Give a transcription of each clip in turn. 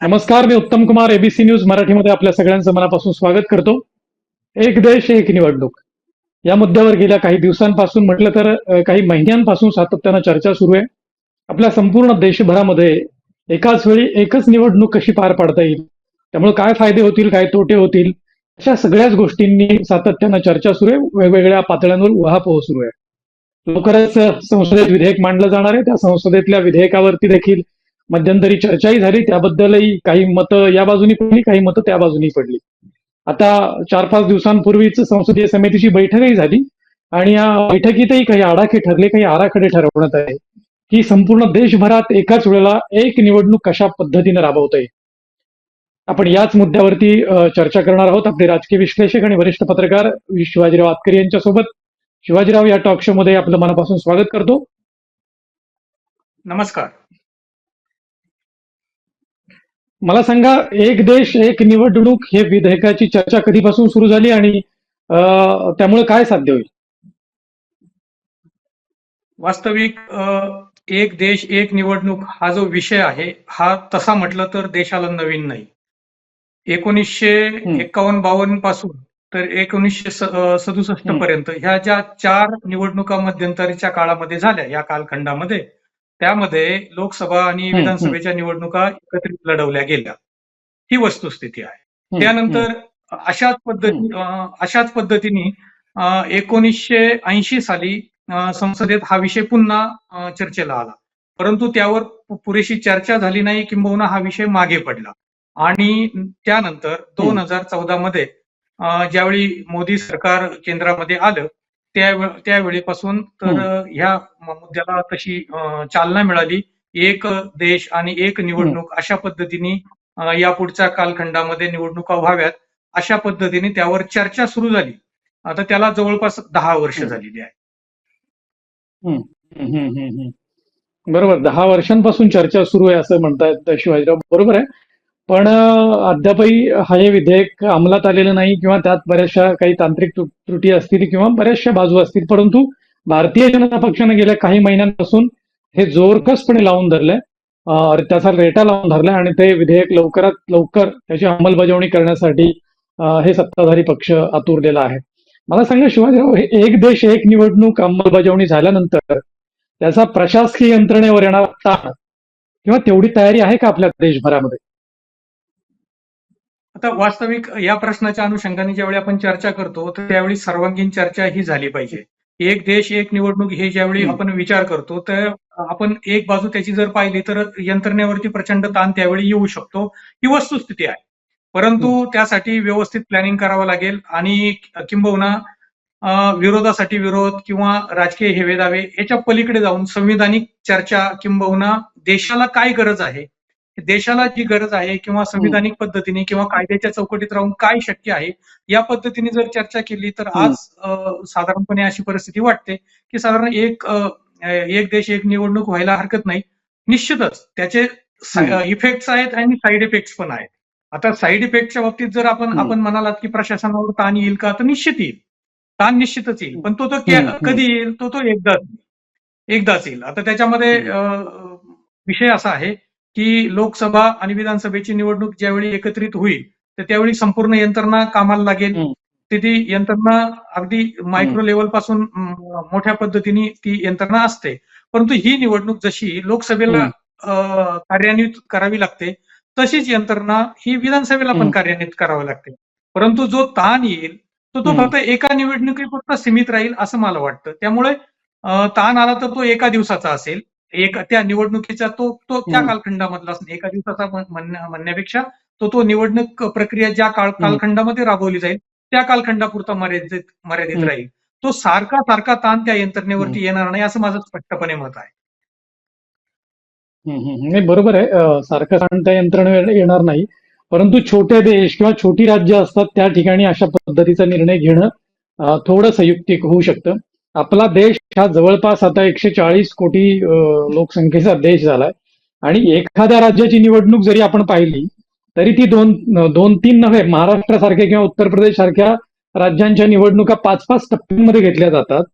नमस्कार मी उत्तम Kumar ABC news मराठीमध्ये आपल्या सगळ्यांचं मनापासून स्वागत करतो. एक देश एक निवडणूक. या मुद्द्यावर गेल्या काही दिवसांपासून म्हटलं तर काही महिन्यांपासून सातत्यानं चर्चा सुरू आहे. आपल्या संपूर्ण देशभरामध्ये एकाच वेळी एकच निवडणूक कशी पार पाडता येईल? त्यामुळे काय फायदे होतील काय तोटे होतील? अशा सगळ्याच गोष्टींनी सातत्यानं चर्चा सुरू आहे. वेगवेगळ्या पातळ्यांवर उहापोह सुरू आहे. लवकरच संसदेत विधेयक मांडलं जाणार आहे. त्या संसदेतल्या विधेयकावरती देखील मध्यंतरी चर्चाही झाली. त्याबद्दलही काही मतं या बाजूनी पडली काही मतं त्या बाजूनी पडली. आता चार पाच दिवसांपूर्वीच संसदीय समितीची बैठकही झाली आणि या बैठकीतही काही आडाखे ठरले काही आराखडे ठरवण्यात आले की संपूर्ण देशभरात एकाच वेळेला एक निवडणूक कशा पद्धतीने राबवता येईल? आपण याच मुद्द्यावरती चर्चा करणार आहोत. आपले राजकीय विश्लेषक आणि वरिष्ठ पत्रकार शिवाजीराव आतकरी यांच्यासोबत. शिवाजीराव या टॉक शो मध्ये आपलं मनापासून स्वागत करतो. नमस्कार. मला सांगा एक देश एक निवडणूक हे विधेयकाची चर्चा कधीपासून सुरू झाली आणि त्यामुळे काय साध्य होईल? वास्तविक एक देश एक निवडणूक हा जो विषय आहे हा तसा म्हटलं तर देशाला नवीन नाही. एकोणीसशे एकावन्न बावन्नपासून तर एकोणीसशे सदुसष्ट. पर्यंत ह्या ज्या चार निवडणुका मध्यंतरीच्या काळामध्ये झाल्या या कालखंडामध्ये त्यामध्ये लोकसभा आणि. विधानसभेच्या निवडणुका एकत्रित लढवल्या गेल्या. ही वस्तुस्थिती आहे. त्यानंतर अशाच पद्धती अशाच पद्धतीने एकोणीसशे ऐंशी साली संसदेत हा विषय पुन्हा चर्चेला आला. परंतु त्यावर पुरेशी चर्चा झाली नाही किंबहुना हा विषय मागे पडला. आणि त्यानंतर दोन हजार चौदा मध्ये ज्यावेळी मोदी सरकार केंद्रामध्ये आलं त्यावेळीपासून तर. अं, ह्या मुद्द्याला तशी चालना मिळाली एक देश आणि एक निवडणूक अशा पद्धतीने अं, यापुढच्या कालखंडामध्ये निवडणुका व्हाव्यात अशा पद्धतीने त्यावर चर्चा सुरू झाली आता त्याला जवळपास दहा वर्ष हम्म. झालेली आहे. बरोबर दहा वर्षांपासून चर्चा सुरू आहे असं म्हणतायत शिवाजीराव बरोबर आहे पण अद्यापही हा हे विधेयक अंमलात आलेलं नाही किंवा त्यात बऱ्याचशा काही तांत्रिक त्रुटी असतील किंवा बऱ्याचशा बाजू असतील. परंतु भारतीय जनता पक्षाने गेल्या काही महिन्यांपासून हे जोरकसपणे लावून धरलंय. त्याचा रेटा लावून धरलाय आणि ते विधेयक लवकरात लवकर त्याची अंमलबजावणी करण्यासाठी हे सत्ताधारी पक्ष आतुरलेला आहे. मला सांगा शिवाजीराव हे एक देश एक निवडणूक अंमलबजावणी झाल्यानंतर त्याचा प्रशासकीय यंत्रणेवर येणारा ताण किंवा तेवढी तयारी आहे का आपल्या देशभरामध्ये? आता वास्तविक या प्रश्नाच्या अनुषंगाने ज्यावेळी आपण चर्चा करतो तर त्यावेळी सर्वांगीण चर्चा ही झाली पाहिजे. एक देश एक निवडणूक हे ज्यावेळी. आपण विचार करतो तर आपण एक बाजू त्याची जर पाहिली तर यंत्रणेवरती प्रचंड ताण त्यावेळी येऊ शकतो ही वस्तुस्थिती आहे. परंतु त्यासाठी व्यवस्थित प्लॅनिंग करावं लागेल आणि किंबहुना विरोधासाठी विरोध किंवा राजकीय हेवेदावे याच्या पलीकडे जाऊन संविधानिक चर्चा किंबहुना देशाला काय गरज आहे देशाला जी गरज आहे किंवा संविधानिक पद्धतीने किंवा कायद्याच्या चौकटीत राहून काय शक्य आहे या पद्धतीने जर चर्चा केली तर आज साधारणपणे अशी परिस्थिती वाटते की साधारण एक एक देश एक निवडणूक व्हायला हरकत नाही. निश्चितच त्याचे. इफेक्ट्स आहेत आणि साईड इफेक्ट्स पण आहेत. आता साईड इफेक्टच्या बाबतीत जर आपण. आपण म्हणालात की प्रशासनावर ताण येईल का तर निश्चित येईल. ताण निश्चितच येईल. पण तो तो. कधी येईल? तो तो एकदाच एकदाच येईल. आता त्याच्यामध्ये विषय असा आहे की लोकसभा आणि विधानसभेची निवडणूक ज्यावेळी एकत्रित होईल तर त्यावेळी संपूर्ण यंत्रणा कामाला लागेल. हम्म. तर ती यंत्रणा अगदी मायक्रो लेवलपासून मोठ्या पद्धतीने ती यंत्रणा असते. परंतु ही निवडणूक जशी लोकसभेला कार्यान्वित करावी लागते तशीच यंत्रणा ही विधानसभेला पण. कार्यान्वित करावी लागते. परंतु जो ताण येईल तो तो. फक्त एका निवडणुकीपुरता सीमित राहील असं मला वाटतं. त्यामुळे ताण आला तर तो एका दिवसाचा असेल. एक त्या निवडणुकीचा तो तो त्या. कालखंडामधला असेल एका दिवसाचा म्हण- म्हणण्या- म्हणण्यापेक्षा तो तो निवडणूक प्रक्रिया ज्या काळ कालखंडामध्ये राबवली जाईल त्या कालखंडापुरता मर्यादित मर्यादित. राहील. तो सारखा सारखा ताण त्या यंत्रणेवरती येणार नाही असं माझं स्पष्टपणे मत आहे. नाही बरोबर आहे. सारखं सांगता यंत्रणा येणार नाही. परंतु छोटे देश किंवा छोटी राज्य असतात त्या ठिकाणी अशा पद्धतीचा निर्णय घेणं थोडं संयुक्तिक होऊ शकतं. आपला देश हा जवळपास आता एकशे चाळीस कोटी लोकसंख्येचा देश झालाय. आणि एखाद्या राज्याची निवडणूक जरी आपण पाहिली तरी ती दोन दोन तीन नव्हे महाराष्ट्रासारख्या किंवा उत्तर प्रदेश सारख्या राज्यांच्या निवडणुका पाच पाच टप्प्यांमध्ये घेतल्या जातात.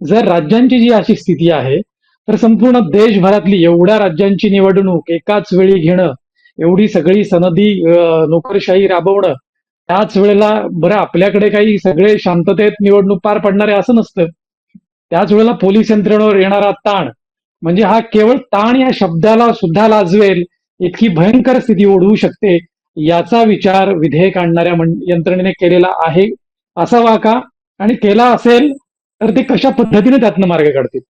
जर राज्यांची जी अशी स्थिती आहे तर संपूर्ण देशभरातली एवढ्या राज्यांची निवडणूक एकाच वेळी घेणं एवढी सगळी सनदी नोकरशाही राबवणं त्याच वेळेला बरं आपल्याकडे काही सगळे शांततेत निवडणूक पार पडणारे असं नसतं. त्याच वेळेला पोलीस यंत्रणेवर येणारा ताण म्हणजे हा केवळ ताण या शब्दाला सुद्धा लाजवेल इतकी भयंकर स्थिती ओढवू शकते याचा विचार विधेयक आणणाऱ्या यंत्रणेने केलेला आहे असावा का? आणि केला असेल तर ते कशा पद्धतीने त्यातनं मार्ग काढतील?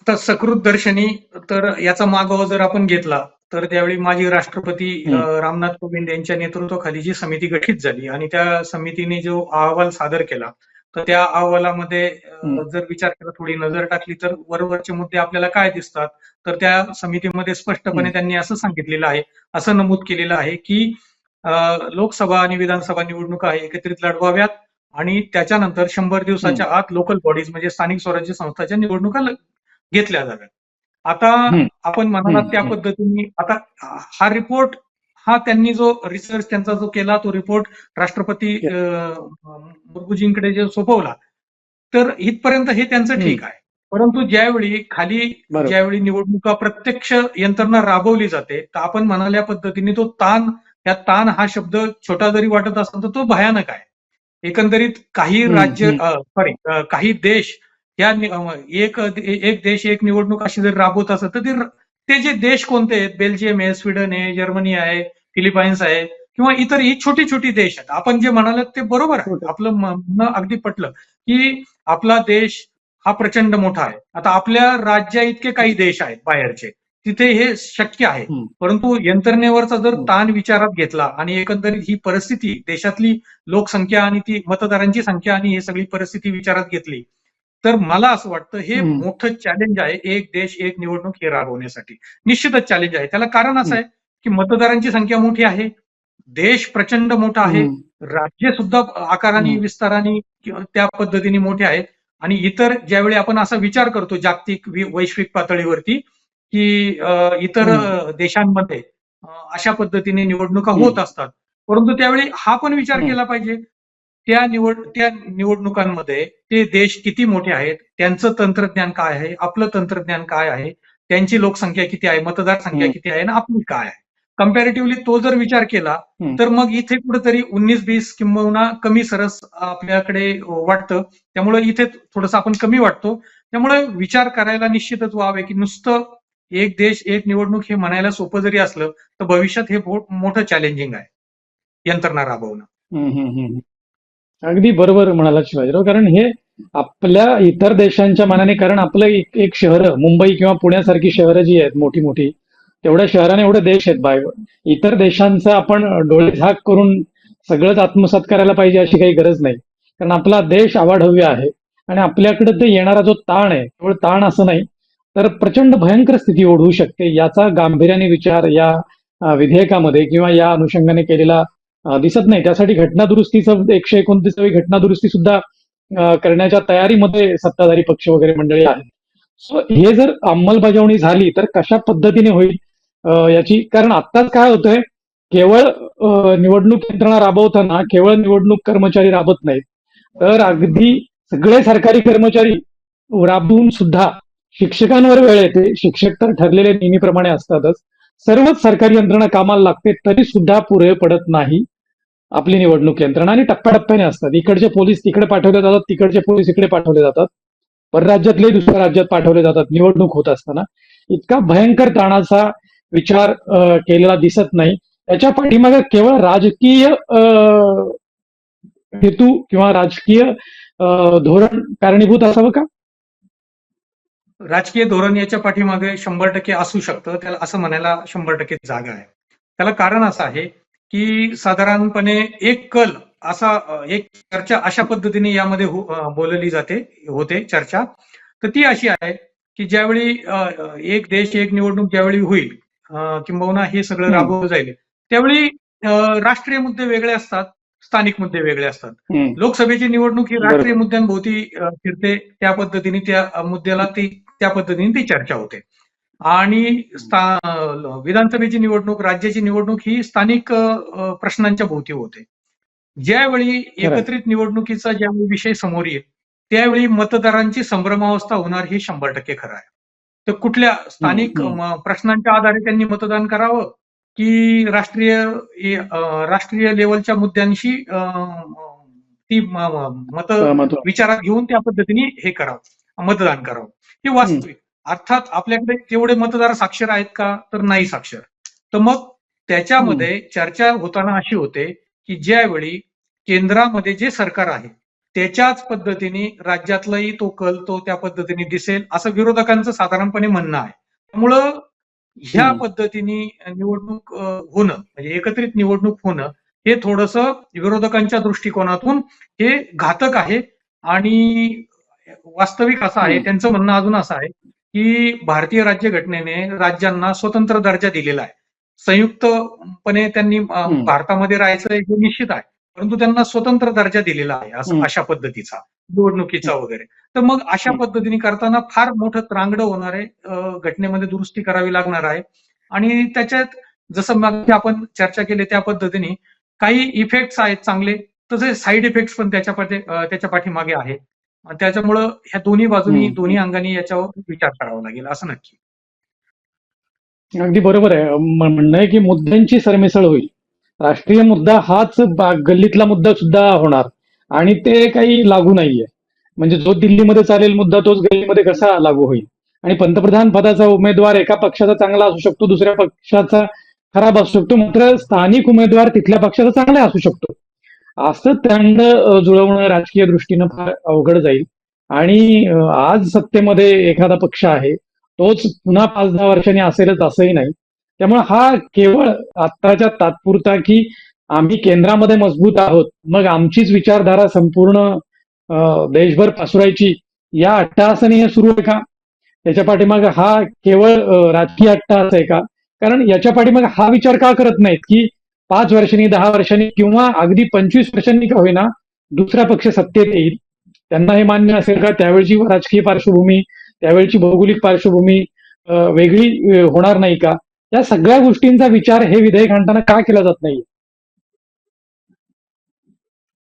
आता सकृत दर्शनी तर याचा मागोवा जर आपण घेतला तर त्यावेळी माजी राष्ट्रपती रामनाथ कोविंद यांच्या नेतृत्वाखाली जी समिती गठीत झाली आणि त्या समितीने जो अहवाल सादर केला तर त्या अहवालामध्ये. जर विचार केला थोडी नजर टाकली तर वरवरचे मुद्दे आपल्याला काय दिसतात तर त्या समितीमध्ये स्पष्टपणे. त्यांनी असं सांगितलेलं आहे असं नमूद केलेलं आहे की लोकसभा आणि विधानसभा निवडणुका एकत्रित लढवाव्यात आणि त्याच्यानंतर शंभर दिवसाच्या आत लोकल बॉडीज म्हणजे स्थानिक स्वराज्य संस्थांच्या निवडणुका घेतल्या जाव्यात आता. आपण म्हणालात त्या. पद्धतीने आता हा रिपोर्ट हा त्यांनी जो रिसर्च त्यांचा जो केला तो रिपोर्ट राष्ट्रपती मुर्मूजींकडे जो सोपवला तर इथपर्यंत हे त्यांचं ठीक आहे परंतु ज्यावेळी खाली. ज्यावेळी निवडणुका प्रत्यक्ष यंत्रणा राबवली जाते तर आपण म्हणाल्या पद्धतीने तो ताण या ताण हा शब्द छोटा जरी वाटत असला तर तो भयानक आहे एकंदरीत काही राज्य. सॉरी काही देश या एक एक देश एक निवडणूक अशी जर राबवत असेल तर ते ते जे देश कोणते आहेत बेल्जियम आहे स्वीडन आहे जर्मनी आहे फिलिपाईन्स आहे किंवा इतर ही छोटी छोटी देश आहेत आपण जे म्हणालात ते बरोबर आहे छोटे. आपलं म्हणणं अगदी पटलं की आपला देश हा प्रचंड मोठा आहे आता आपल्या राज्या इतके काही देश आहेत बाहेरचे तिथे हे शक्य आहे. परंतु यंत्रणेवरचा जर. ताण विचारात घेतला आणि एकंदरीत ही परिस्थिती देशातली लोकसंख्या आणि ती मतदारांची संख्या आणि ही सगळी परिस्थिती विचारात घेतली तर मला असं वाटतं हे. मोठं चॅलेंज आहे एक देश एक निवडणूक हे राबवण्यासाठी निश्चितच चॅलेंज आहे त्याला कारण असं आहे की मतदारांची संख्या मोठी आहे देश प्रचंड मोठा आहे. राज्य सुद्धा आकाराने. विस्ताराने त्या पद्धतीने मोठे आहेत आणि इतर ज्यावेळी आपण असा विचार करतो जागतिक वैश्विक पातळीवरती की इतर देशांमध्ये अशा पद्धतीने निवडणुका. होत असतात परंतु त्यावेळी हा पण विचार. केला पाहिजे त्या निवड त्या निवडणुकांमध्ये ते देश किती मोठे आहेत त्यांचं तंत्रज्ञान काय आहे आपलं तंत्रज्ञान काय आहे त्यांची लोकसंख्या किती आहे मतदार संख्या हम्म. किती आहे आणि आपली काय आहे कम्पॅरेटिव्हली तो जर विचार केला. तर मग इथे कुठेतरी उन्नीस बीस किंबहुना कमी सरस आपल्याकडे वाटतं त्यामुळे इथे थोडंसं आपण कमी वाटतो त्यामुळे विचार करायला निश्चितच व्हावे की नुसतं एक देश एक निवडणूक हे म्हणायला सोपं जरी असलं तर भविष्यात हे मोठं चॅलेंजिंग आहे यंत्रणा राबवणं. अगदी बरोबर म्हणाला शिवाजीराव. कारण हे आपल्या इतर देशांच्या मानाने कारण आपलं एक एक शहर मुंबई किंवा पुण्यासारखी शहरं जी आहेत मोठी मोठी तेवढ्या शहराने एवढे देश आहेत बाय इतर देशांचं आपण डोळे झाक करून सगळंच आत्मसात करायला पाहिजे अशी काही गरज नाही. कारण आपला देश आवाढव्य आहे आणि आपल्याकडे ते येणारा जो ताण आहे केवळ ताण असं नाही तर प्रचंड भयंकर स्थिती ओढवू शकते. याचा गांभीर्याने विचार या विधेयकामध्ये किंवा या अनुषंगाने केलेला दिसत नाही. त्यासाठी घटना दुरुस्तीचं एकशे एकोणतीसावी घटना दुरुस्ती सुद्धा करण्याच्या तयारीमध्ये सत्ताधारी पक्ष वगैरे मंडळी आहेत. सो हे जर अंमलबजावणी झाली तर कशा पद्धतीने होईल याची कारण आत्ताच काय होतंय केवळ निवडणूक यंत्रणा राबवताना केवळ निवडणूक कर्मचारी राबत नाहीत. तर अगदी सगळे सरकारी कर्मचारी राबवून सुद्धा शिक्षकांवर वेळ येते. शिक्षक तर ठरलेले नेहमीप्रमाणे असतातच. सर्वच सरकारी यंत्रणा कामाला लागते तरी सुद्धा पुरे पडत नाही. आपली निवडणूक यंत्रणा आणि टप्प्याटप्प्याने असतात. इकडचे पोलीस तिकडे पाठवले जातात तिकडचे पोलीस इकडे पाठवले जातात. परराज्यातले दुसऱ्या राज्यात पाठवले जातात निवडणूक होत असताना. इतका भयंकर ताणाचा विचार केलेला दिसत नाही. त्याच्या पाठीमागे केवळ राजकीय हेतू किंवा राजकीय धोरण कारणीभूत असावं का? राजकीय धोरण याच्या पाठीमागे शंभर टक्के असू शकतं. त्याला असं म्हणायला शंभर टक्के जागा आहे. त्याला कारण असं आहे की साधारणपणे एक कल असा एक चर्चा अशा पद्धतीने यामध्ये हो- बोलली जाते होते चर्चा तर ती अशी आहे की ज्यावेळी एक देश एक निवडणूक ज्यावेळी होईल किंबहुना हे सगळं. राबवलं जाईल त्यावेळी राष्ट्रीय मुद्दे वेगळे असतात स्थानिक मुद्दे वेगळे असतात लोकसभेची निवडणूक ही. राष्ट्रीय मुद्द्यांभोवती फिरते त्या पद्धतीने त्या मुद्द्याला ती त्या पद्धतीने ती चर्चा होते आणि विधानसभेची निवडणूक राज्याची निवडणूक ही स्थानिक प्रश्नांच्या भोवती होते. ज्यावेळी एकत्रित निवडणुकीचा ज्यावेळी विषय समोर येईल त्यावेळी मतदारांची संभ्रमावस्था होणार हे शंभर टक्के खरं आहे. तर कुठल्या स्थानिक प्रश्नांच्या आधारे त्यांनी मतदान करावं की राष्ट्रीय राष्ट्रीय लेवलच्या मुद्द्यांशी ती मत विचारात घेऊन त्या पद्धतीने हे करावं मतदान करावं. हे वास्तविक. अर्थात आपल्याकडे तेवढे मतदार साक्षर आहेत का तर नाही साक्षर तर मग त्याच्यामध्ये चर्चा होताना अशी होते की ज्यावेळी केंद्रामध्ये जे सरकार आहे त्याच्याच पद्धतीने राज्यातलाही तो कल तो त्या पद्धतीने दिसेल असं विरोधकांचं साधारणपणे म्हणणं आहे त्यामुळं ह्या. पद्धतीने निवडणूक होणं म्हणजे एकत्रित निवडणूक होणं हे थोडस विरोधकांच्या दृष्टिकोनातून हे घातक आहे आणि वास्तविक असं आहे. त्यांचं म्हणणं अजून असं आहे की भारतीय राज्यघटनेने राज्यांना स्वतंत्र दर्जा दिलेला आहे. संयुक्तपणे त्यांनी. भारतामध्ये राहायचं हे निश्चित आहे. परंतु त्यांना स्वतंत्र दर्जा दिलेला आहे. अशा पद्धतीचा निवडणुकीचा वगैरे. तर मग अशा. पद्धतीने करताना फार मोठं त्रांगडं होणार आहे घटनेमध्ये दुरुस्ती करावी लागणार आहे. आणि त्याच्यात जसं मग आपण चर्चा केली त्या पद्धतीने काही इफेक्ट्स आहेत चांगले. तसे साईड इफेक्ट्स पण त्याच्या त्याच्या पाठीमागे आहे आणि त्याच्यामुळं ह्या दोन्ही बाजूनी. दोन्ही अंगाने याच्यावर विचार करावा लागेल असं नक्की. अगदी बरोबर आहे. म्हणणं आहे की मुद्द्यांची सरमिसळ होईल. राष्ट्रीय मुद्दा हाच गल्लीतला मुद्दा सुद्धा होणार. आणि ते काही लागू नाहीये. म्हणजे जो दिल्लीमध्ये चालेल मुद्दा तोच गल्लीमध्ये कसा लागू होईल? आणि पंतप्रधान पदाचा उमेदवार एका पक्षाचा चांगला असू शकतो दुसऱ्या पक्षाचा खराब असू शकतो मात्र स्थानिक उमेदवार तिथल्या पक्षाचा चांगला असू शकतो. असं त्यांना जुळवणं राजकीय दृष्टीनं फार अवघड जाईल. आणि आज सत्तेमध्ये एखादा पक्ष आहे तोच पुन्हा पाच दहा वर्षांनी असेलच असंही नाही. त्यामुळे हा केवळ आत्ताच्या तात्पुरता की आम्ही केंद्रामध्ये मजबूत आहोत मग आमचीच विचारधारा संपूर्ण देशभर पसरायची या अट्टहासाने हे सुरू आहे का? याच्या पाठीमाग हा केवळ राजकीय अट्टहास आहे का? कारण याच्या पाठीमाग हा विचार का करत नाहीत की पाच वर्षांनी दहा वर्षांनी किंवा अगदी पंचवीस वर्षांनी का होईना दुसरा पक्ष सत्तेत येईल. त्यांना हे मान्य असेल का? त्यावेळची राजकीय पार्श्वभूमी त्यावेळची भौगोलिक पार्श्वभूमी वेगळी होणार नाही का? या सगळ्या गोष्टींचा विचार हे विधेयक आणताना का केला जात नाही?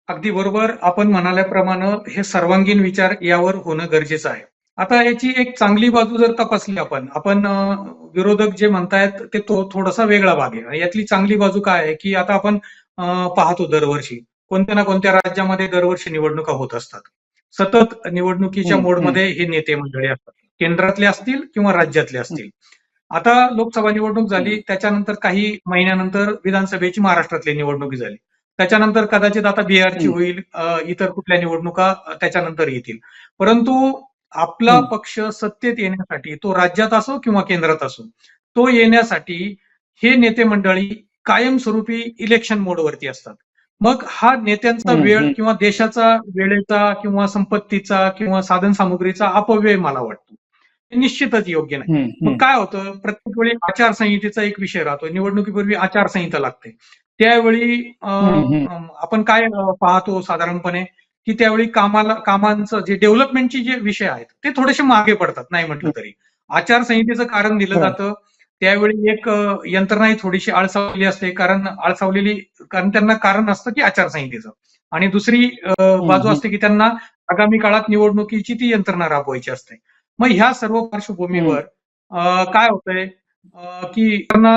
अगदी बरोबर. आपण म्हणाल्याप्रमाणे हे सर्वांगीण विचार यावर होणं गरजेचं आहे. आता याची एक चांगली बाजू जर तपासली आपण आपण विरोधक जे म्हणतायत ते तो थोडासा वेगळा भाग आहे. यातली चांगली बाजू काय आहे की आता आपण पाहतो दरवर्षी कोणत्या ना कोणत्या राज्यामध्ये दरवर्षी निवडणुका होत असतात. सतत निवडणुकीच्या मोडमध्ये हे नेते मंडळी असतात. केंद्रातले असतील किंवा राज्यातले असतील. आता लोकसभा निवडणूक झाली त्याच्यानंतर काही महिन्यानंतर विधानसभेची महाराष्ट्रातली निवडणूक झाली. त्याच्यानंतर कदाचित आता बिहारची. होईल इतर कुठल्या निवडणुका त्याच्यानंतर येतील. परंतु आपला. पक्ष सत्तेत येण्यासाठी तो राज्यात असो किंवा केंद्रात असो तो येण्यासाठी हे नेते मंडळी कायमस्वरूपी इलेक्शन मोडवरती असतात. मग हा नेत्यांचा वेळ. किंवा देशाचा वेळेचा किंवा संपत्तीचा किंवा साधन सामुग्रीचा अपव्यय मला वाटतो. हे निश्चितच योग्य नाही. मग. काय होतं? प्रत्येक वेळी आचारसंहितेचा एक विषय राहतो. निवडणुकीपूर्वी आचारसंहिता लागते. त्यावेळी आपण काय पाहतो साधारणपणे? की त्यावेळी कामाला कामांचं जे डेव्हलपमेंटचे जे विषय आहेत ते थोडेसे मागे पडतात नाही म्हटलं तरी. आचारसंहितेचं कारण दिलं हो. जातं. त्यावेळी एक अं, यंत्रणा ही थोडीशी आळसावली असते कारण आळसावलेली कारण त्यांना कारण असतं की आचारसंहितेचं. आणि दुसरी बाजू. असते की त्यांना आगामी काळात निवडणुकीची ती यंत्रणा राबवायची असते. मग ह्या सर्व पार्श्वभूमीवर काय होतंय? की त्यांना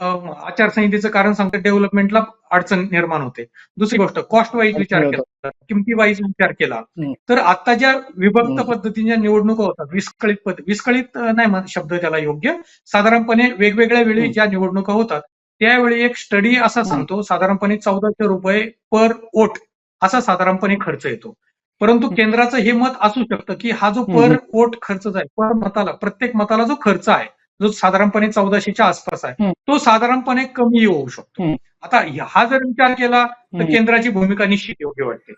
आचारसंहितेचं कारण सांगतं डेव्हलपमेंटला अडचण निर्माण होते दुसरी गोष्ट कॉस्ट वाईज विचार केला किमती वाईज विचार केला. तर आता ज्या विभक्त. पद्धतीच्या निवडणुका होतात विस्कळीत पद्ध विस्कळीत नाही शब्द त्याला योग्य साधारणपणे वेगवेगळ्या वेळी. ज्या निवडणुका होतात त्यावेळी एक स्टडी असा सांगतो साधारणपणे चौदाशे रुपये पर वोट असा साधारणपणे खर्च येतो परंतु. केंद्राचं हे मत असू शकतं की हा जो. पर वोट खर्च आहे पर मताला प्रत्येक मताला जो खर्च आहे जो साधारणपणे चौदाशेच्या आसपास आहे. तो साधारणपणे कमी होऊ शकतो. आता हा जर विचार केला तर. केंद्राची भूमिका निश्चित योग्य वाटते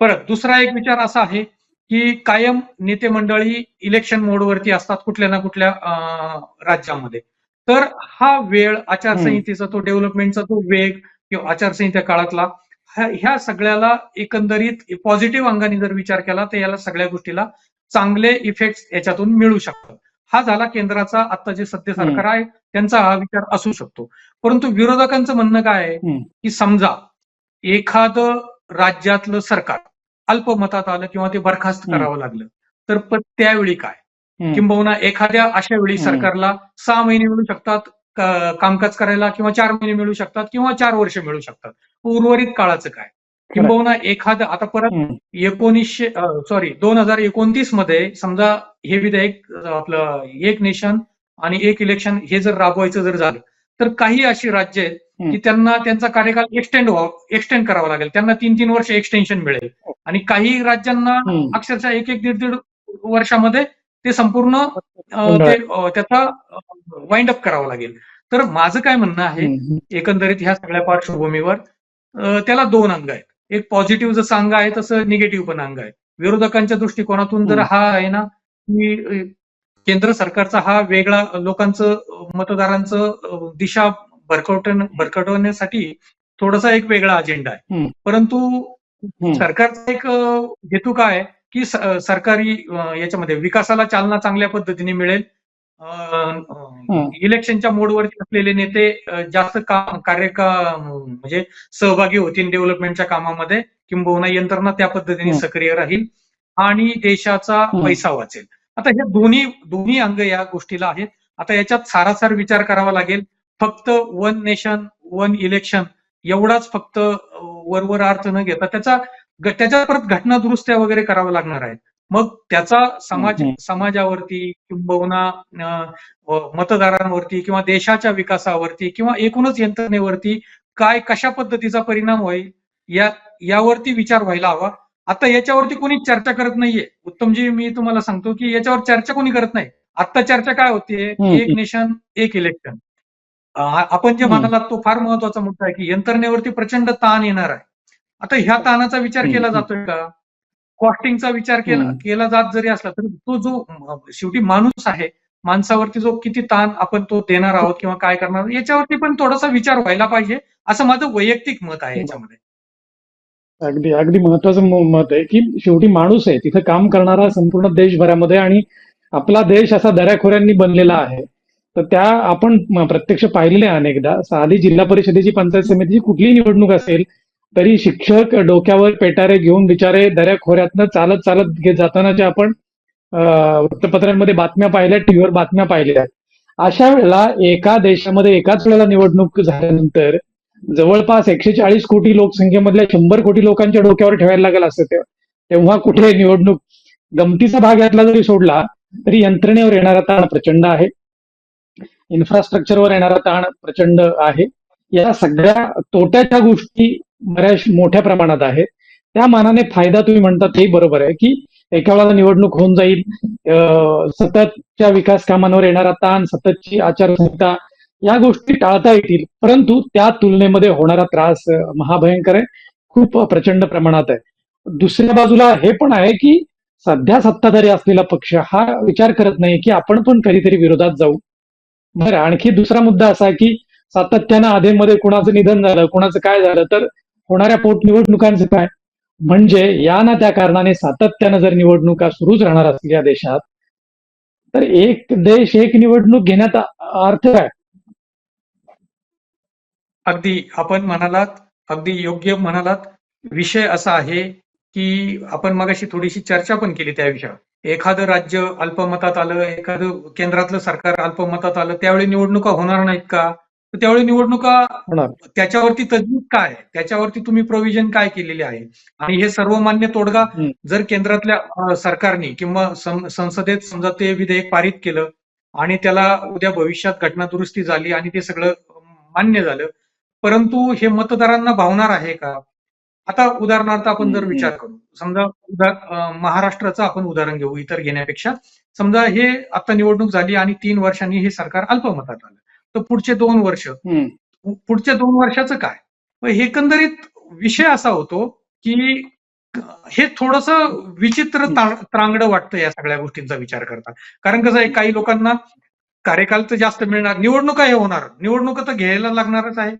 परत दुसरा एक विचार असा आहे की कायम नेते मंडळी इलेक्शन मोडवरती असतात कुठल्या ना कुठल्या राज्यामध्ये तर हा वेळ आचारसंहितेचा तो डेव्हलपमेंटचा तो वेग किंवा आचारसंहिता काळातला ह्या- ह्या सगळ्याला एकंदरीत पॉझिटिव्ह अंगाने जर विचार केला तर याला सगळ्या गोष्टीला चांगले इफेक्ट याच्यातून मिळू शकतात हा झाला केंद्राचा आता जे सत्य सरकार आहे त्यांचा हा विचार असू शकतो परंतु विरोधकांचं म्हणणं काय आहे. की समजा एखादं राज्यातलं सरकार अल्पमतात आलं किंवा ते बरखास्त. करावं लागलं तर त्यावेळी काय. किंबहुना एखाद्या अशा वेळी. सरकारला सहा महिने मिळू शकतात कामकाज करायला किंवा चार महिने मिळू शकतात किंवा चार वर्ष मिळू शकतात उर्वरित काळाचं काय किंबहुना एखादं आता परत. एकोणीसशे सॉरी दोन हजार एकोणतीसमध्ये समजा हे विधेयक आपलं एक नेशन आणि एक इलेक्शन हे जर राबवायचं जर झालं तर काही अशी राज्य आहेत. की त्यांना त्यांचा कार्यकाल एक्सटेंड व्हावं एक्सटेंड करावा लागेल त्यांना तीन तीन वर्ष एक्सटेन्शन मिळेल आणि काही राज्यांना. अक्षरशः एक एक दीड दीड वर्षामध्ये ते संपूर्ण त्याचा वाइंड अप करावा लागेल तर माझं काय म्हणणं आहे. एकंदरीत ह्या सगळ्या पार्श्वभूमीवर त्याला दोन अंग आहेत एक पॉझिटिव्ह जसं अंग आहे तसं निगेटिव्ह पण अंग आहे विरोधकांच्या दृष्टिकोनातून जर हम्म. हा आहे ना की केंद्र सरकारचा हा वेगळा लोकांचं मतदारांचं दिशा भरकवट भरकटवण्यासाठी थोडासा एक वेगळा अजेंडा आहे. परंतु. सरकारचा एक हेतू काय की सरकारी याच्यामध्ये विकासाला चालना चांगल्या पद्धतीने मिळेल इलेक्शनच्या मोडवरती असलेले नेते जास्त काम कार्य का म्हणजे सहभागी होतील डेव्हलपमेंटच्या कामामध्ये किंबहुना यंत्रणा त्या पद्धतीने. सक्रिय राहील आणि देशाचा. पैसा वाचेल. आता हे दोन्ही दोन्ही अंग या गोष्टीला आहेत. आता याच्यात सारासार विचार करावा लागेल. फक्त वन नेशन वन इलेक्शन एवढाच फक्त वरवर अर्थ न घेता त्याचा त्याच्यात परत घटना दुरुस्त्या वगैरे कराव्या लागणार आहेत. मग त्याचा समाज. समाजावरती किंबहुना मतदारांवरती किंवा देशाच्या विकासावरती किंवा एकूणच यंत्रणेवरती काय कशा पद्धतीचा परिणाम होईल या यावरती विचार व्हायला हवा आता याच्यावरती कोणी चर्चा करत नाहीये उत्तमजी मी तुम्हाला सांगतो की याच्यावर चर्चा कोणी करत नाही आता चर्चा काय हम्म. एक नेशन एक इलेक्शन आपण जे हम्म. म्हणालात तो फार महत्त्वाचा मुद्दा आहे की यंत्रणेवरती प्रचंड ताण येणार आहे आता ह्या ताणाचा विचार. केला जातोय का कॉस्टिंगचा विचार केला. केला जात जरी असला तरी तो जो शेवटी माणूस आहे माणसावरती जो किती ताण आपण तो देणार आहोत किंवा काय करणार याच्यावरती पण थोडासा विचार व्हायला पाहिजे असं माझं वैयक्तिक मत आहे याच्यामध्ये अगदी अगदी महत्वाचं मत आहे की शेवटी माणूस आहे तिथं काम करणारा संपूर्ण देशभरामध्ये आणि आपला देश असा दऱ्याखोऱ्यांनी बनलेला आहे तर त्या आपण प्रत्यक्ष पाहिलेले आहे अनेकदा साधी जिल्हा परिषदेची पंचायत समितीची कुठलीही निवडणूक असेल तरी शिक्षक डोक्यावर पेटारे घेऊन बिचारे दऱ्या खोऱ्यातनं चालत चालत घेत जातानाच्या आपण वृत्तपत्रांमध्ये बातम्या पाहिल्या टीव्हीवर बातम्या पाहिल्या. अशा वेळेला एका देशामध्ये एकाच वेळेला निवडणूक झाल्यानंतर जवळपास एकशे चाळीस कोटी लोकसंख्येमधल्या शंभर कोटी लोकांच्या डोक्यावर ठेवायला लागेल असं तेव्हा तेव्हा कुठे निवडणूक गमतीचा भाग यातला जरी सोडला तरी यंत्रणेवर येणारा ताण प्रचंड आहे. इन्फ्रास्ट्रक्चरवर येणारा ताण प्रचंड आहे. या सगळ्या तोट्याच्या गोष्टी बऱ्याच मोठ्या प्रमाणात आहेत. त्या मानाने फायदा तुम्ही म्हणता तेही बरोबर आहे की एका वेळाला निवडणूक होऊन जाईल. अं, सततच्या विकास कामांवर येणारा ताण सततची आचारसंहिता या गोष्टी टाळता येतील. परंतु त्या तुलनेमध्ये होणारा त्रास महाभयंकर आहे. खूप प्रचंड प्रमाणात आहे. दुसऱ्या बाजूला हे पण आहे की सध्या सत्ताधारी असलेला पक्ष हा विचार करत नाही की आपण पण कधीतरी विरोधात जाऊ. बरं आणखी दुसरा मुद्दा असा आहे की सातत्यानं आधेमध्ये कुणाचं निधन झालं कुणाचं काय झालं तर होणाऱ्या पोटनिवडणुकांचं काय? म्हणजे या ना त्या कारणाने सातत्यानं जर निवडणुका सुरूच राहणार असतील या देशात तर एक देश एक निवडणूक घेण्यात अर्थ काय? अगदी आपण म्हणालात अगदी योग्य म्हणालात. विषय असा आहे की आपण मगाशी थोडीशी चर्चा पण केली त्या विषयावर. एखादं राज्य अल्पमतात आलं एखादं केंद्रातलं सरकार अल्पमतात आलं त्यावेळी निवडणुका होणार नाहीत का? तर त्यावेळी निवडणुका त्याच्यावरती तजवीज काय आहे? त्याच्यावरती तुम्ही प्रोव्हिजन काय केलेले आहे आणि हे सर्वमान्य तोडगा. जर केंद्रातल्या सरकारने किंवा संसदेत समजा ते विधेयक पारित केलं आणि त्याला उद्या भविष्यात घटना दुरुस्ती झाली आणि ते सगळं मान्य झालं परंतु हे मतदारांना भावणार आहे का आता उदाहरणार्थ आपण जर. विचार करू समजा उदा महाराष्ट्राचं आपण उदाहरण घेऊ इतर घेण्यापेक्षा समजा हे आता निवडणूक झाली आणि तीन वर्षांनी हे सरकार अल्पमतात आलं तर पुढचे दोन वर्ष. पुढच्या दोन वर्षाचं काय? मग एकंदरीत विषय असा होतो की हे थोडस विचित्र त्रांगडं वाटतं या सगळ्या गोष्टींचा विचार करता. कारण कसं आहे काही लोकांना कार्यकाल तर जास्त मिळणार निवडणुका हे होणार. निवडणुका तर घ्यायला लागणारच आहे.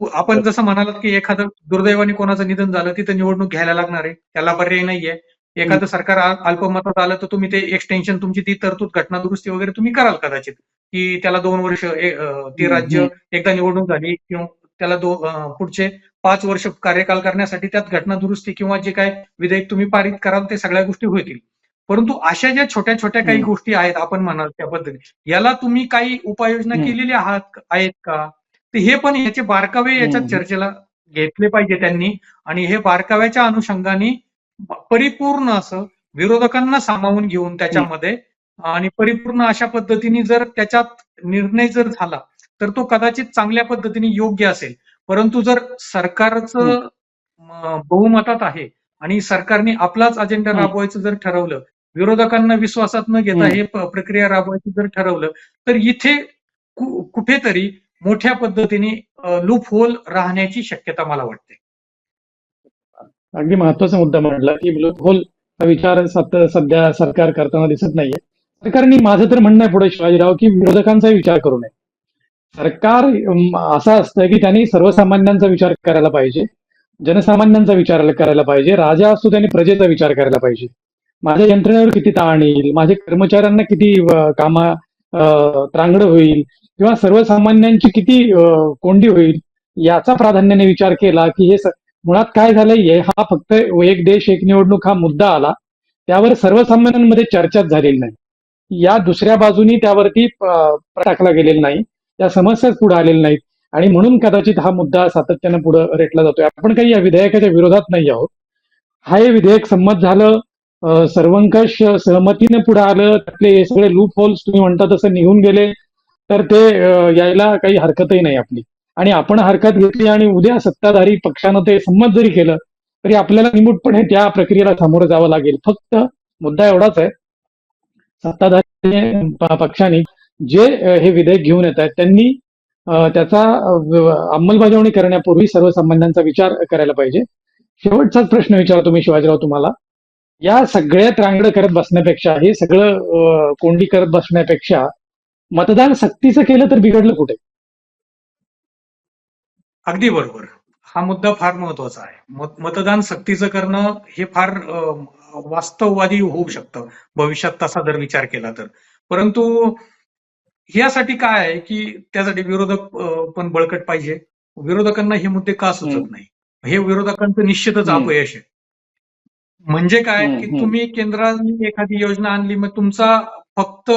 आपण जसं म्हणालात की एखादं दुर्दैवाने कोणाचं निधन झालं तिथं निवडणूक घ्यायला लागणार आहे. त्याला पर्याय नाहीये. एखादं सरकार अल्पमतात आलं तर तुम्ही ते एक्सटेन्शन तुमची ती तरतूद घटना दुरुस्ती वगैरे तुम्ही कराल कदाचित की त्याला दोन वर्ष ते राज्य एकदा निवडणूक झाली किंवा त्याला दो पुढचे पाच वर्ष कार्यकाल करण्यासाठी त्यात घटना दुरुस्ती किंवा जे काय विधेयक तुम्ही पारित कराल ते सगळ्या गोष्टी होतील परंतु अशा ज्या छोट्या छोट्या काही. गोष्टी आहेत आपण म्हणाल त्या पद्धतीने याला तुम्ही काही उपाययोजना. केलेल्या आहात आहेत का तर हे पण याचे बारकावे याच्यात. चर्चेला घेतले पाहिजे त्यांनी आणि हे बारकाव्याच्या अनुषंगाने परिपूर्ण असं विरोधकांना सामावून घेऊन त्याच्यामध्ये आणि परिपूर्ण अशा पद्धतीने जर त्याच्यात निर्णय जर झाला तर तो कदाचित चांगल्या पद्धतीने योग्य असेल परंतु जर सरकारचं म, बहुमतात आहे आणि सरकारने आपलाच अजेंडा हम्म. राबवायचं जर ठरवलं विरोधकांना विश्वासात न घेता. हे प- प्रक्रिया राबवायची जर ठरवलं तर इथे कुठेतरी मोठ्या पद्धतीने लूप होल राहण्याची शक्यता मला वाटते अगदी महत्त्वाचा मुद्दा म्हटला की ब्लॅक होल हा विचार सत- सध्या सरकार करताना दिसत नाहीये. सरकारने माझं तर म्हणणं आहे पुढे शिवाजीराव की विरोधकांचा विचार करू नये. सरकार असं असतं की त्यांनी सर्वसामान्यांचा विचार करायला पाहिजे जनसामान्यांचा विचार करायला पाहिजे राजा असतो त्यांनी प्रजेचा विचार करायला पाहिजे. माझ्या यंत्रणेवर किती ताण येईल माझ्या कर्मचाऱ्यांना किती कामा त्रांगड होईल किंवा सर्वसामान्यांची किती कोंडी होईल याचा प्राधान्याने विचार केला की हे मुळात काय झालंय हा फक्त एक देश एक निवडणूक हा मुद्दा आला. त्यावर सर्वसामान्यांमध्ये चर्चाच झालेली नाही. या दुसऱ्या बाजूनी त्यावरती टाकला गेलेला नाही. त्या समस्याच पुढे आलेल्या नाहीत. आणि म्हणून कदाचित हा मुद्दा सातत्यानं पुढे रेटला जातोय. आपण काही या विधेयकाच्या विरोधात नाही आहोत. हा हे विधेयक संमत झालं सर्वंकष सहमतीने पुढे आलं त्यातले हे सगळे लूप होल्स तुम्ही म्हणता तसं निघून गेले तर ते यायला काही हरकतही नाही आपली. आणि आपण हरकत घेतली आणि उद्या सत्ताधारी पक्षानं ते संमत जरी केलं तरी आपल्याला निमूटपणे त्या प्रक्रियेला सामोरं जावं लागेल. फक्त मुद्दा एवढाच आहे सत्ताधारी पक्षाने जे हे विधेयक घेऊन येत आहेत त्यांनी त्याचा अंमलबजावणी करण्यापूर्वी सर्वसामान्यांचा विचार करायला पाहिजे. शेवटचाच प्रश्न विचारतो मी शिवाजीराव तुम्हाला. या सगळ्या रांगडं करत बसण्यापेक्षा हे सगळं कोंडी करत बसण्यापेक्षा मतदान सक्तीचं केलं तर बिघडलं कुठे? अगदी बरोबर. हा मुद्दा फार महत्त्वाचा आहे. मत- मतदान सक्तीचं करणं हे फार वास्तववादी होऊ शकतं. भविष्यात तसा जर विचार केला तर. परंतु यासाठी काय आहे की त्यासाठी विरोधक पण बळकट पाहिजे. विरोधकांना हे मुद्दे का सुचत. नाही? हे विरोधकांचं निश्चितच. अपयश आहे. म्हणजे काय की. तुम्ही केंद्राने एखादी योजना आणली मग तुमचा फक्त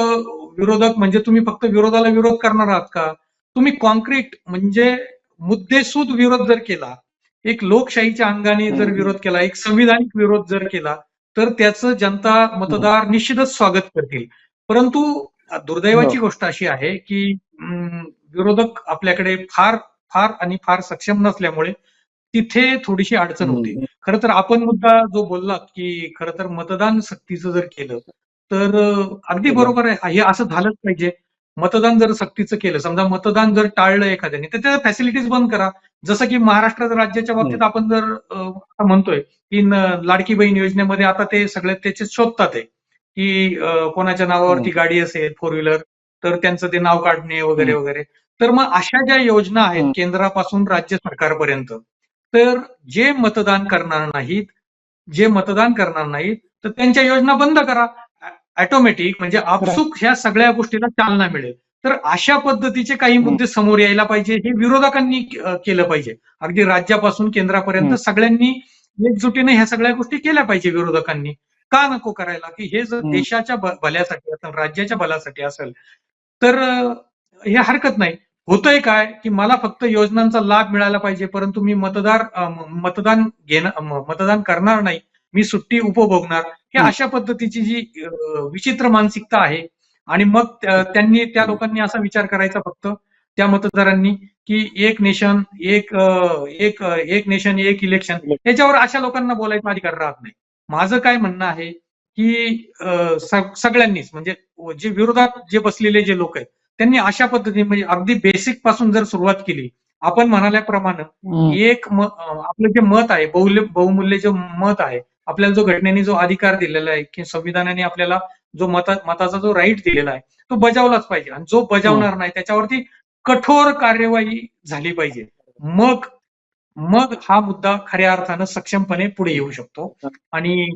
विरोधक म्हणजे तुम्ही फक्त विरोधाला विरोध करणार आहात का? तुम्ही कॉन्क्रीट म्हणजे मुद्देसूद विरोध जर केला एक लोकशाहीच्या अंगाने जर. विरोध केला एक संविधानिक विरोध जर केला तर त्याचं जनता मतदार निश्चितच स्वागत करतील परंतु दुर्दैवाची हो. गोष्ट अशी आहे की अं, विरोधक आपल्याकडे फार फार आणि फार सक्षम नसल्यामुळे तिथे थोडीशी अडचण होते. खरं तर आपण मुद्दा जो बोललात की खरं तर मतदान सक्तीचं जर केलं तर अगदी केलं. बरोबर आहे हे असं झालंच पाहिजे मतदान जर सक्तीचं केलं समजा मतदान जर टाळलं एखाद्याने तर त्या फॅसिलिटीज बंद करा जसं की महाराष्ट्र राज्याच्या बाबतीत आपण जर म्हणतोय की लाडकी बहीण योजनेमध्ये आता ते सगळे त्याचे शोधतात आहे की कोणाच्या नावावरती. गाडी असेल फोर व्हीलर तर त्यांचं ते नाव काढणे वगैरे. वगैरे तर मग अशा ज्या योजना आहेत. केंद्रापासून राज्य सरकारपर्यंत तर जे मतदान करणार नाहीत जे मतदान करणार नाहीत तर त्यांच्या योजना बंद करा ऑटोमॅटिक म्हणजे आपसुक ह्या सगळ्या गोष्टीला चालना मिळेल. तर अशा पद्धतीचे काही मुद्दे समोर यायला पाहिजे हे विरोधकांनी केलं पाहिजे. अगदी राज्यापासून केंद्रापर्यंत हम्म. सगळ्यांनी एकजुटीने ह्या सगळ्या गोष्टी केल्या पाहिजे विरोधकांनी. का नको करायला? की हे जर हम्म. देशाच्या भल्यासाठी असेल राज्याच्या भल्यासाठी असेल तर हे हरकत नाही. होतंय काय? की मला फक्त योजनांचा लाभ मिळाला पाहिजे परंतु मी मतदार मतदान घेणार म- मतदान करणार नाही. मी सुट्टी उपभोगणार हे. अशा पद्धतीची जी विचित्र मानसिकता आहे आणि मग त्या- त्यांनी त्या लोकांनी असा विचार करायचा फक्त त्या मतदारांनी की एक नेशन एक एक एक नेशन एक इलेक्शन याच्यावर अशा लोकांना बोलायचा अधिकार राहत नाही माझं काय म्हणणं आहे की सगळ्यांनीच म्हणजे जे विरोधात जे बसलेले जे लोक आहेत त्यांनी अशा पद्धतीने म्हणजे अगदी बेसिकपासून जर सुरुवात केली आपण म्हणाल्याप्रमाणे. एक आपलं जे मत आहे बहुल्य बहुमूल्य जे मत आहे आपल्याला जो घटनेने जो अधिकार दिलेला आहे की संविधानाने आपल्याला जो मता मताचा जो राईट दिलेला आहे तो बजावलाच पाहिजे. आणि जो बजावणार नाही त्याच्यावरती कठोर कार्यवाही झाली पाहिजे. मग मग हा मुद्दा खऱ्या अर्थानं सक्षमपणे पुढे येऊ शकतो. आणि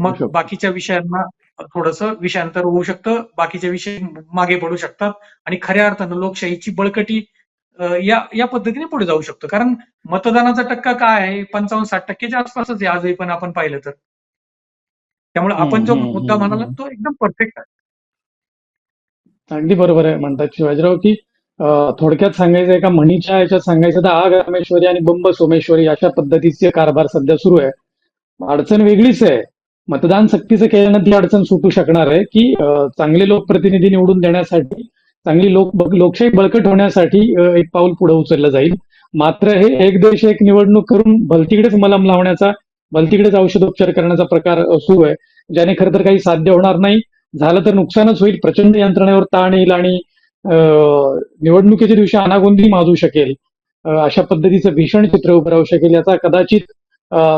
मग. बाकीच्या विषयांना थोडस विषयांतर होऊ शकतं. बाकीचे विषय मागे पडू शकतात. आणि खऱ्या अर्थानं लोकशाहीची बळकटी या या पद्धतीने पुढे जाऊ शकतो. कारण मतदानाचा टक्का काय आहे? पंचावन्न साठ टक्क्याच्या आसपासच आहे आजही पण आपण पाहिलं तर. त्यामुळे आपण जो मुद्दा म्हणाला. तो एकदम परफेक्ट आहे. अगदी बरोबर आहे म्हणतात शिवाजीराव की थोडक्यात सांगायचं आहे का म्हणीच्या याच्यात सांगायचं तर आग रामेश्वरी आणि बंब सोमेश्वरी अशा पद्धतीचे कारभार सध्या सुरू आहे. अडचण वेगळीच आहे. मतदान सक्तीचं केल्यानं ती अडचण सुटू शकणार आहे की चांगले लोकप्रतिनिधी निवडून देण्यासाठी चांगली लोक लोकशाही बळकट होण्यासाठी एक पाऊल पुढे उचललं जाईल. मात्र हे एक देश एक निवडणूक करून भलतीकडेच मलम लावण्याचा भलतीकडेच औषधोपचार करण्याचा प्रकार सुरू आहे. ज्याने खरं तर काही साध्य होणार नाही. झालं तर नुकसानच होईल. प्रचंड यंत्रणेवर ताण येईल आणि निवडणुकीच्या दिवशी अनागोंदी माजू शकेल. अशा पद्धतीचं भीषण चित्र उभं राहू शकेल याचा कदाचित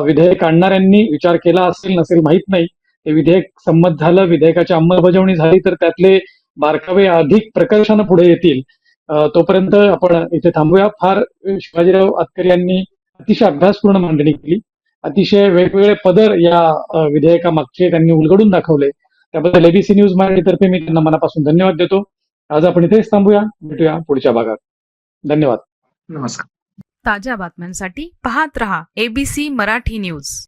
विधेयक आणणाऱ्यांनी विचार केला असेल नसेल माहीत नाही. ते विधेयक संमत झालं विधेयकाची अंमलबजावणी झाली तर त्यातले बारकावे अधिक प्रकर्षानं पुढे येतील. तोपर्यंत आपण इथे थांबूया. फार शिवाजीराव आतकर यांनी अतिशय अभ्यासपूर्ण मांडणी केली. अतिशय वेगवेगळे पदर या विधेयकामागचे त्यांनी उलगडून दाखवले. त्याबद्दल एबीसी न्यूज मराठीतर्फे मी त्यांना मनापासून धन्यवाद देतो. आज आपण इथेच थांबूया. भेटूया पुढच्या भागात. धन्यवाद. नमस्कार. ताज्या बातम्यांसाठी पाहत रहा एबीसी मराठी न्यूज